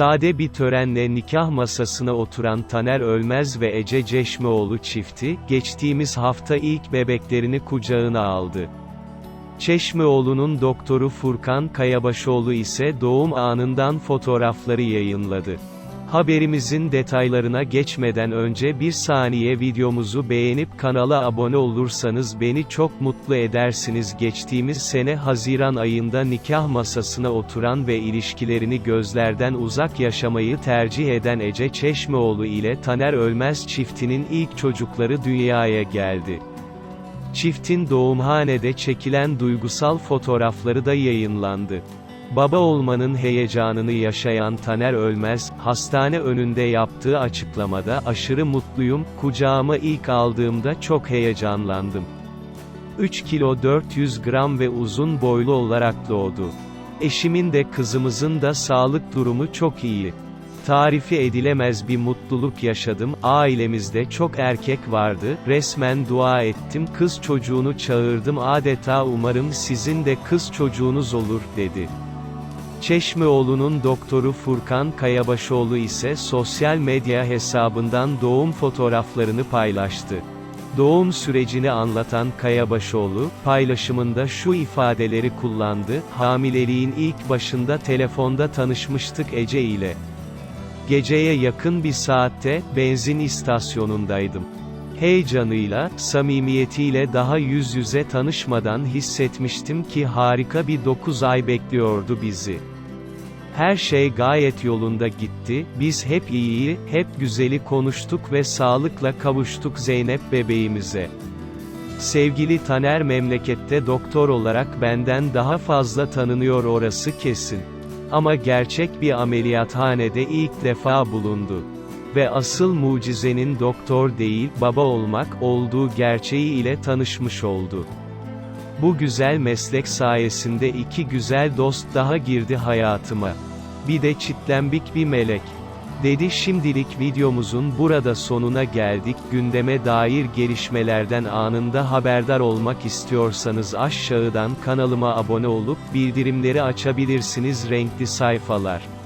Sade bir törenle nikah masasına oturan Taner Ölmez ve Ece Ceşmeoğlu çifti, geçtiğimiz hafta ilk bebeklerini kucağına aldı. Çeşmeoğlu'nun doktoru Furkan Kayabaşoğlu ise doğum anından fotoğrafları yayınladı. Haberimizin detaylarına geçmeden önce bir saniye videomuzu beğenip kanala abone olursanız beni çok mutlu edersiniz. Geçtiğimiz sene Haziran ayında nikah masasına oturan ve ilişkilerini gözlerden uzak yaşamayı tercih eden Ece Çeşmeoğlu ile Taner Ölmez çiftinin ilk çocukları dünyaya geldi. Çiftin doğumhanede çekilen duygusal fotoğrafları da yayınlandı. Baba olmanın heyecanını yaşayan Taner Ölmez, hastane önünde yaptığı açıklamada aşırı mutluyum, kucağıma ilk aldığımda çok heyecanlandım. 3 kilo 400 gram ve uzun boylu olarak doğdu. Eşimin de kızımızın da sağlık durumu çok iyi. Tarifi edilemez bir mutluluk yaşadım, ailemizde çok erkek vardı, resmen dua ettim, kız çocuğunu çağırdım adeta umarım sizin de kız çocuğunuz olur, dedi. Çeşmeoğlu'nun doktoru Furkan Kayabaşoğlu ise sosyal medya hesabından doğum fotoğraflarını paylaştı. Doğum sürecini anlatan Kayabaşoğlu, paylaşımında şu ifadeleri kullandı, hamileliğin ilk başında telefonda tanışmıştık Ece ile. Geceye yakın bir saatte, benzin istasyonundaydım. Heyecanıyla, samimiyetiyle daha yüz yüze tanışmadan hissetmiştim ki harika bir 9 ay bekliyordu bizi. Her şey gayet yolunda gitti, biz hep iyiyi, hep güzeli konuştuk ve sağlıkla kavuştuk Zeynep bebeğimize. Sevgili Taner memlekette doktor olarak benden daha fazla tanınıyor orası kesin. Ama gerçek bir ameliyathanede ilk defa bulundu. Ve asıl mucizenin doktor değil, baba olmak olduğu gerçeği ile tanışmış oldu. Bu güzel meslek sayesinde iki güzel dost daha girdi hayatıma. Bir de çitlembik bir melek. Dedi şimdilik videomuzun burada sonuna geldik. Gündeme dair gelişmelerden anında haberdar olmak istiyorsanız aşağıdan kanalıma abone olup bildirimleri açabilirsiniz renkli sayfalar.